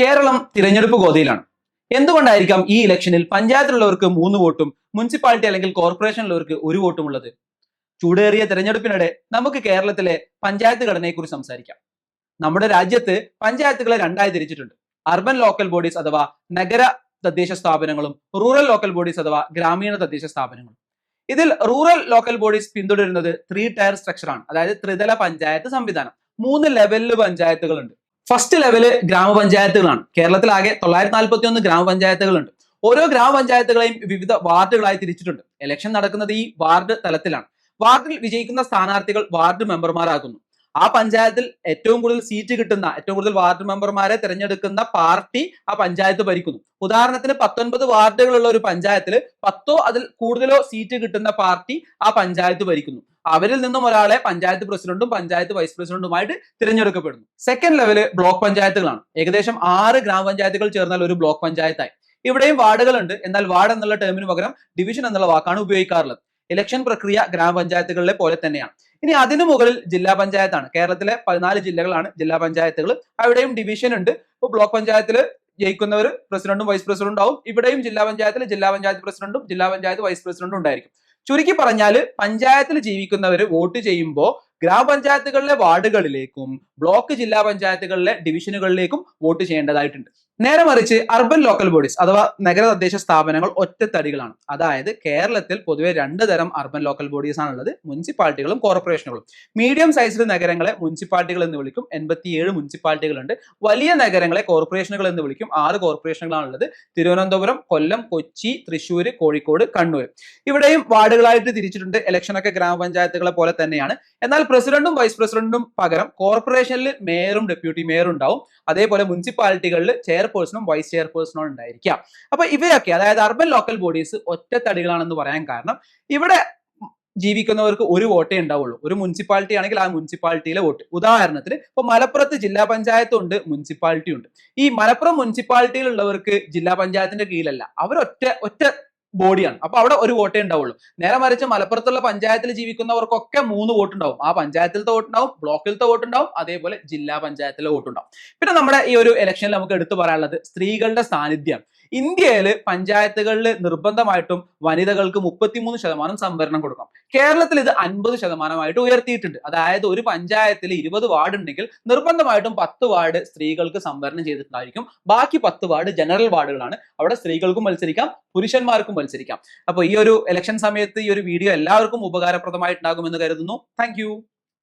കേരളം തിരഞ്ഞെടുപ്പ് ഗോതയിലാണ് എന്തുകൊണ്ടായിരിക്കാം ഈ ഇലക്ഷനിൽ പഞ്ചായത്തിലുള്ളവർക്ക് മൂന്ന് വോട്ടും മുനിസിപ്പാലിറ്റി അല്ലെങ്കിൽ കോർപ്പറേഷനിലുള്ളവർക്ക് ഒരു വോട്ടും ഉള്ളത്? ചൂടേറിയ തിരഞ്ഞെടുപ്പിനിടെ നമുക്ക് കേരളത്തിലെ പഞ്ചായത്ത് ഘടനയെക്കുറിച്ച് സംസാരിക്കാം. നമ്മുടെ രാജ്യത്ത് പഞ്ചായത്തുകളെ രണ്ടായി തിരിച്ചിട്ടുണ്ട്. അർബൻ ലോക്കൽ ബോഡീസ് അഥവാ നഗര തദ്ദേശ സ്ഥാപനങ്ങളും റൂറൽ ലോക്കൽ ബോഡീസ് അഥവാ ഗ്രാമീണ തദ്ദേശ സ്ഥാപനങ്ങളും. ഇതിൽ റൂറൽ ലോക്കൽ ബോഡീസ് പിന്തുടരുന്നത് ത്രീ ടയർ സ്ട്രക്ചറാണ് അതായത് ത്രിതല പഞ്ചായത്ത് സംവിധാനം. മൂന്ന് ലെവലിൽ പഞ്ചായത്തുകളുണ്ട്. First level ഗ്രാമപഞ്ചായത്തുകളാണ്. കേരളത്തിലാകെ തൊള്ളായിരത്തി നാൽപ്പത്തി ഒന്ന് ഗ്രാമപഞ്ചായത്തുകളുണ്ട്. ഓരോ ഗ്രാമപഞ്ചായത്തുകളെയും വിവിധ വാർഡുകളായി തിരിച്ചിട്ടുണ്ട്. ഇലക്ഷൻ നടക്കുന്നത് ഈ വാർഡ് തലത്തിലാണ്. വാർഡിൽ വിജയിക്കുന്ന സ്ഥാനാർത്ഥികൾ വാർഡ് മെമ്പർമാരാകുന്നു. ആ പഞ്ചായത്തിൽ ഏറ്റവും കൂടുതൽ സീറ്റ് കിട്ടുന്ന ഏറ്റവും കൂടുതൽ വാർഡ് മെമ്പർമാരെ തിരഞ്ഞെടുക്കുന്ന പാർട്ടി ആ പഞ്ചായത്ത് ഭരിക്കുന്നു. ഉദാഹരണത്തിന് പത്തൊൻപത് വാർഡുകളുള്ള ഒരു പഞ്ചായത്തിൽ പത്തോ അതിൽ കൂടുതലോ സീറ്റ് കിട്ടുന്ന പാർട്ടി ആ പഞ്ചായത്ത് ഭരിക്കുന്നു. അവരിൽ നിന്നും ഒരാളെ പഞ്ചായത്ത് പ്രസിഡന്റും പഞ്ചായത്ത് വൈസ് പ്രസിഡന്റുമായിട്ട് തിരഞ്ഞെടുക്കപ്പെടുന്നു. സെക്കൻഡ് ലെവൽ ബ്ലോക്ക് പഞ്ചായത്തുകളാണ്. ഏകദേശം ആറ് ഗ്രാമപഞ്ചായത്തുകൾ ചേർന്നാൽ ഒരു ബ്ലോക്ക് പഞ്ചായത്തായി. ഇവിടെയും വാർഡുകളുണ്ട്. എന്നാൽ വാർഡ് എന്നുള്ള ടേമിന് പകരം ഡിവിഷൻ എന്നുള്ള വാക്കാണ് ഉപയോഗിക്കാറുള്ളത്. ഇലക്ഷൻ പ്രക്രിയ ഗ്രാമപഞ്ചായത്തുകളിലെ പോലെ തന്നെയാണ്. ഇനി അതിനു മുകളിൽ ജില്ലാ പഞ്ചായത്താണ്. കേരളത്തിലെ പതിനാല് ജില്ലകളാണ് ജില്ലാ പഞ്ചായത്തുകൾ. അവിടെയും ഡിവിഷൻ ഉണ്ട്. ഇപ്പോൾ ബ്ലോക്ക് പഞ്ചായത്തിൽ ജയിക്കുന്നവർ പ്രസിഡന്റും വൈസ് പ്രസിഡന്റും ആവും ഇവിടെയും ജില്ലാ പഞ്ചായത്തിൽ ജില്ലാ പഞ്ചായത്ത് പ്രസിഡന്റും ജില്ലാ പഞ്ചായത്ത് വൈസ് പ്രസിഡന്റും ഉണ്ടായിരിക്കും. ചുരുക്കി പറഞ്ഞാൽ പഞ്ചായത്തിൽ ജീവിക്കുന്നവർ വോട്ട് ചെയ്യുമ്പോൾ ഗ്രാമപഞ്ചായത്തുകളിലെ വാർഡുകളിലേക്കും ബ്ലോക്ക് ജില്ലാ പഞ്ചായത്തുകളിലെ ഡിവിഷനുകളിലേക്കും വോട്ട് ചെയ്യേണ്ടതായിട്ടുണ്ട്. നേരെ മറിച്ച് അർബൻ ലോക്കൽ ബോഡീസ് അഥവാ നഗര തദ്ദേശ സ്ഥാപനങ്ങൾ ഒറ്റത്തടികളാണ്. അതായത് കേരളത്തിൽ പൊതുവെ രണ്ട് തരം അർബൻ ലോക്കൽ ബോഡീസ് ആണുള്ളത്. മുനിസിപ്പാലിറ്റികളും കോർപ്പറേഷനുകളും. മീഡിയം സൈസിലെ നഗരങ്ങളെ മുനിസിപ്പാലിറ്റികൾ എന്ന് വിളിക്കും. എൺപത്തിയേഴ് മുനിസിപ്പാലിറ്റികളുണ്ട്. വലിയ നഗരങ്ങളെ കോർപ്പറേഷനുകൾ എന്ന് വിളിക്കും. ആറ് കോർപ്പറേഷനുകളാണുള്ളത്. തിരുവനന്തപുരം കൊല്ലം കൊച്ചി തൃശ്ശൂർ കോഴിക്കോട് കണ്ണൂർ. ഇവിടെയും വാർഡുകളായിട്ട് തിരിച്ചിട്ടുണ്ട്. ഇലക്ഷനൊക്കെ ഗ്രാമപഞ്ചായത്തുകളെ പോലെ തന്നെയാണ്. എന്നാൽ പ്രസിഡന്റും വൈസ് പ്രസിഡന്റും പകരം കോർപ്പറേഷനിൽ മേയറും ഡെപ്യൂട്ടി മേയറും ഉണ്ടാവും. അതേപോലെ മുനിസിപ്പാലിറ്റികളിൽ ചെയർപേഴ്സണും വൈസ് ചെയർപേഴ്സണും ഉണ്ടായിരിക്കാം. അപ്പൊ ഇവയൊക്കെ അതായത് അർബൻ ലോക്കൽ ബോഡീസ് ഒറ്റത്തടികളാണെന്ന് പറയാൻ കാരണം ഇവിടെ ജീവിക്കുന്നവർക്ക് ഒരു വോട്ടേ ഉണ്ടാവുള്ളൂ. ഒരു മുനിസിപ്പാലിറ്റി ആണെങ്കിൽ ആ മുനിസിപ്പാലിറ്റിയിലെ വോട്ട്. ഉദാഹരണത്തിന് ഇപ്പൊ മലപ്പുറത്ത് ജില്ലാ പഞ്ചായത്തും ഉണ്ട് മുനിസിപ്പാലിറ്റി ഉണ്ട്. ഈ മലപ്പുറം മുനിസിപ്പാലിറ്റിയിലുള്ളവർക്ക് ജില്ലാ പഞ്ചായത്തിന്റെ കീഴിലല്ല. അവരൊറ്റ ഒറ്റ ബോഡിയാണ് അപ്പൊ അവിടെ ഒരു വോട്ടേ ഉണ്ടാവുള്ളൂ. നേരെ മറിച്ച് മലപ്പുറത്തുള്ള പഞ്ചായത്തിൽ ജീവിക്കുന്നവർക്കൊക്കെ മൂന്ന് വോട്ട് ഉണ്ടാവും ആ പഞ്ചായത്തിലത്തെ വോട്ട് ഉണ്ടാവും ബ്ലോക്കിലത്തെ വോട്ട് ഉണ്ടാവും അതേപോലെ ജില്ലാ പഞ്ചായത്തിലെ വോട്ട് ഉണ്ടാവും പിന്നെ നമ്മുടെ ഈ ഒരു ഇലക്ഷനിൽ നമുക്ക് എടുത്തു പറയാനുള്ളത് സ്ത്രീകളുടെ സാന്നിധ്യം. ഇന്ത്യയിൽ പഞ്ചായത്തുകളിൽ നിർബന്ധമായിട്ടും വനിതകൾക്ക് മുപ്പത്തിമൂന്ന് ശതമാനം സംവരണം കൊടുക്കാം കേരളത്തിൽ ഇത് അൻപത് ശതമാനമായിട്ട് ഉയർത്തിയിട്ടുണ്ട്. അതായത് ഒരു പഞ്ചായത്തിൽ ഇരുപത് വാർഡ് ഉണ്ടെങ്കിൽ നിർബന്ധമായിട്ടും പത്ത് വാർഡ് സ്ത്രീകൾക്ക് സംവരണം ചെയ്തിട്ടുണ്ടായിരിക്കും. ബാക്കി പത്ത് വാർഡ് ജനറൽ വാർഡുകളാണ്. അവിടെ സ്ത്രീകൾക്കും മത്സരിക്കാം പുരുഷന്മാർക്കും മത്സരിക്കാം. അപ്പോൾ ഈ ഒരു ഇലക്ഷൻ സമയത്ത് ഈ ഒരു വീഡിയോ എല്ലാവർക്കും ഉപകാരപ്രദമായിട്ടുണ്ടാകുമെന്ന് കരുതുന്നു. താങ്ക്